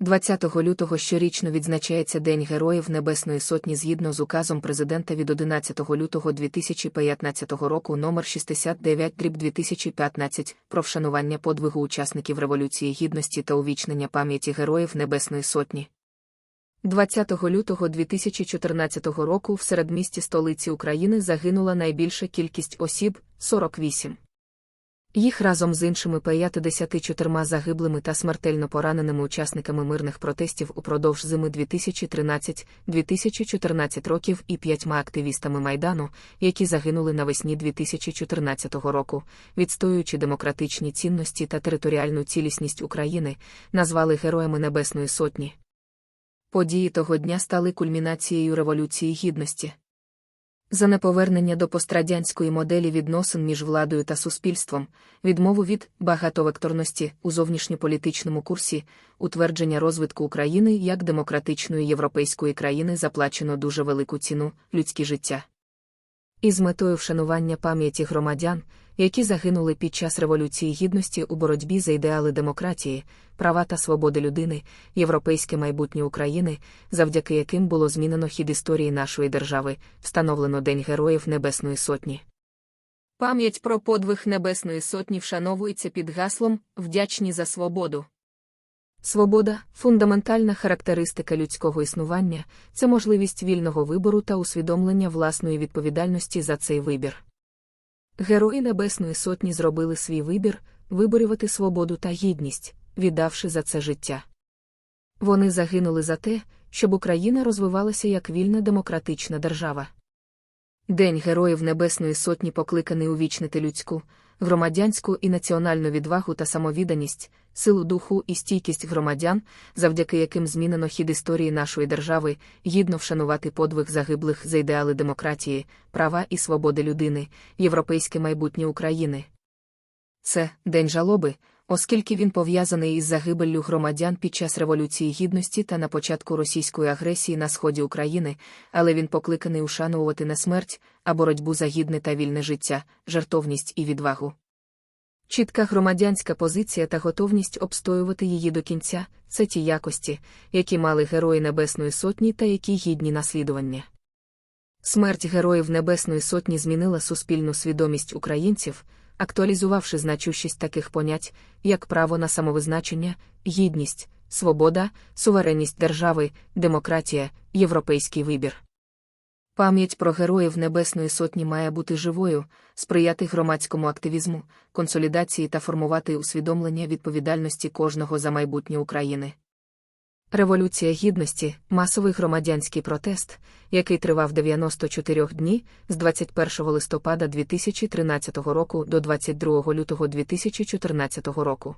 20 лютого щорічно відзначається День Героїв Небесної Сотні згідно з указом президента від 11 лютого 2015 року номер 69 2015 про вшанування подвигу учасників Революції Гідності та увічнення пам'яті Героїв Небесної Сотні. 20 лютого 2014 року в середмісті столиці України загинула найбільша кількість осіб 48. Їх разом з іншими 54 загиблими та смертельно пораненими учасниками мирних протестів упродовж зими 2013-2014 років і п'ятьма активістами Майдану, які загинули навесні 2014 року, відстоюючи демократичні цінності та територіальну цілісність України, назвали Героями Небесної Сотні. Події того дня стали кульмінацією Революції Гідності. За неповернення до пострадянської моделі відносин між владою та суспільством, відмову від багатовекторності у зовнішньополітичному курсі, утвердження розвитку України як демократичної європейської країни заплачено дуже велику ціну людські життя. Із метою вшанування пам'яті громадян, які загинули під час Революції Гідності у боротьбі за ідеали демократії, права та свободи людини, європейське майбутнє України, завдяки яким було змінено хід історії нашої держави, встановлено День Героїв Небесної Сотні. Пам'ять про подвиг Небесної Сотні вшановується під гаслом Вдячні за свободу. Свобода фундаментальна характеристика людського існування, це можливість вільного вибору та усвідомлення власної відповідальності за цей вибір. Герої Небесної Сотні зробили свій вибір виборювати свободу та гідність, віддавши за це життя. Вони загинули за те, щоб Україна розвивалася як вільна демократична держава. День Героїв Небесної Сотні покликаний увічнити людську, громадянську і національну відвагу та самовідданість, силу духу і стійкість громадян, завдяки яким змінено хід історії нашої держави, гідно вшанувати подвиг загиблих за ідеали демократії, права і свободи людини, європейське майбутнє України. Це день жалоби, оскільки він пов'язаний із загибеллю громадян під час Революції Гідності та на початку російської агресії на сході України, але він покликаний ушанувати не смерть, а боротьбу за гідне та вільне життя, жертовність і відвагу. Чітка громадянська позиція та готовність обстоювати її до кінця це ті якості, які мали герої Небесної Сотні та які гідні наслідування. Смерть героїв Небесної Сотні змінила суспільну свідомість українців, актуалізувавши значущість таких понять, як право на самовизначення, гідність, свобода, суверенність держави, демократія, європейський вибір. Пам'ять про героїв Небесної Сотні має бути живою, сприяти громадському активізму, консолідації та формувати усвідомлення відповідальності кожного за майбутнє України. Революція Гідності масовий громадянський протест, який тривав 94 дні з 21 листопада 2013 року до 22 лютого 2014 року.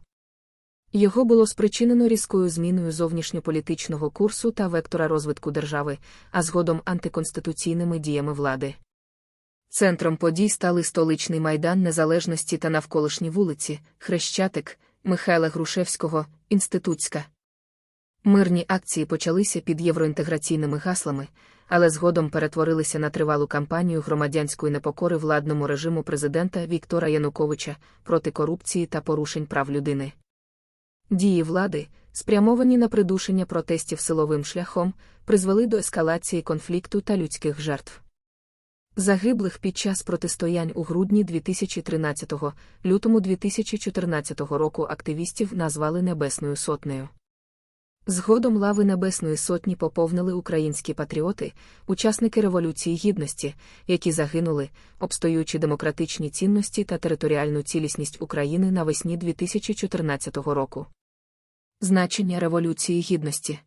Його було спричинено різкою зміною зовнішньополітичного курсу та вектора розвитку держави, а згодом антиконституційними діями влади. Центром подій стали столичний майдан Незалежності та навколишні вулиці, Хрещатик, Михайла Грушевського, Інститутська. Мирні акції почалися під євроінтеграційними гаслами, але згодом перетворилися на тривалу кампанію громадянської непокори владному режиму президента Віктора Януковича проти корупції та порушень прав людини. Дії влади, спрямовані на придушення протестів силовим шляхом, призвели до ескалації конфлікту та людських жертв. Загиблих під час протистоянь у грудні 2013 лютому 2014 року активістів назвали Небесною Сотнею. Згодом лави Небесної Сотні поповнили українські патріоти, учасники Революції Гідності, які загинули, обстоюючи демократичні цінності та територіальну цілісність України навесні 2014 року. Значення Революції Гідності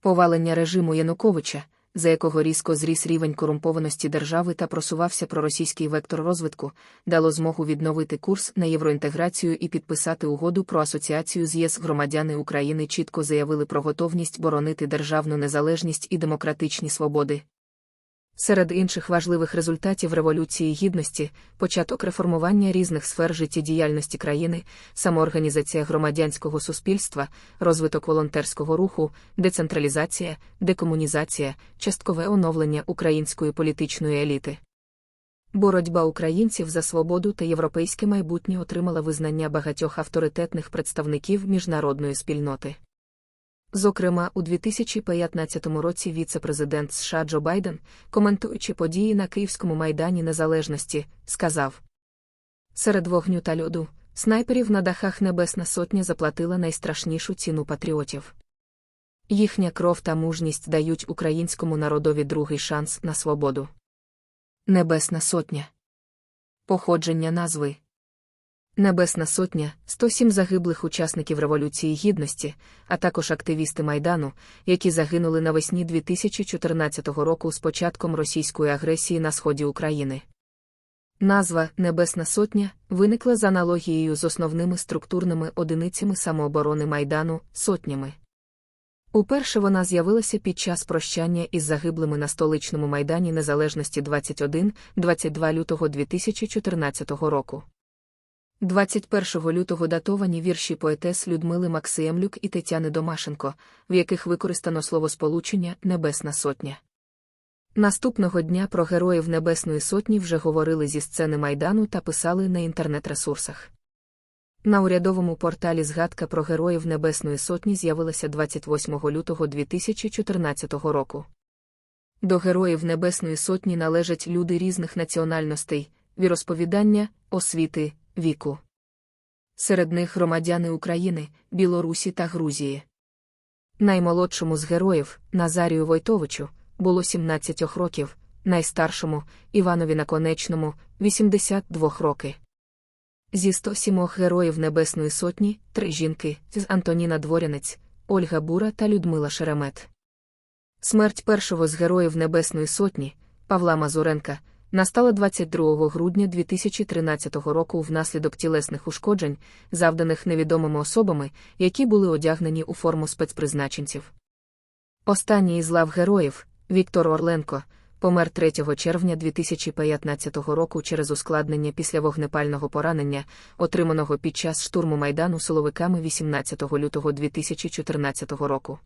Повалення режиму Януковича, за якого різко зріс рівень корумпованості держави та просувався проросійський вектор розвитку, дало змогу відновити курс на євроінтеграцію і підписати угоду про асоціацію з ЄС. Громадяни України чітко заявили про готовність боронити державну незалежність і демократичні свободи. Серед інших важливих результатів Революції Гідності, початок реформування різних сфер життєдіяльності країни, самоорганізація громадянського суспільства, розвиток волонтерського руху, децентралізація, декомунізація, часткове оновлення української політичної еліти. Боротьба українців за свободу та європейське майбутнє отримала визнання багатьох авторитетних представників міжнародної спільноти. Зокрема, у 2015 році віце-президент США Джо Байден, коментуючи події на Київському майдані Незалежності, сказав: Серед вогню та льоду, снайперів на дахах Небесна Сотня заплатила найстрашнішу ціну патріотів. Їхня кров та мужність дають українському народові другий шанс на свободу. Небесна Сотня. Походження назви Небесна Сотня 107 загиблих учасників Революції Гідності, а також активісти Майдану, які загинули навесні 2014 року з початком російської агресії на сході України. Назва Небесна Сотня виникла з аналогією з основними структурними одиницями самооборони Майдану сотнями. Уперше вона з'явилася під час прощання із загиблими на столичному майдані Незалежності 21-22 лютого 2014 року. 21 лютого датовані вірші поетес Людмили Максиемлюк і Тетяни Домашенко, в яких використано словосполучення Небесна Сотня. Наступного дня про героїв Небесної Сотні вже говорили зі сцени Майдану та писали на інтернет-ресурсах. На урядовому порталі згадка про героїв Небесної Сотні з'явилася 28 лютого 2014 року. До героїв Небесної Сотні належать люди різних національностей, віросповідання, освіти, віку. Серед них громадяни України, Білорусі та Грузії. Наймолодшому з героїв, Назарію Войтовичу, було 17 років, найстаршому Іванові Наконечному 82 роки. Зі 107 героїв Небесної Сотні, три жінки з Антоніна Дворянець, Ольга Бура та Людмила Шеремет. Смерть першого з героїв Небесної Сотні, Павла Мазуренка, настала 22 грудня 2013 року внаслідок тілесних ушкоджень, завданих невідомими особами, які були одягнені у форму спецпризначенців. Останній із лав героїв, Віктор Орленко, помер 3 червня 2015 року через ускладнення після вогнепального поранення, отриманого під час штурму майдану силовиками 18 лютого 2014 року.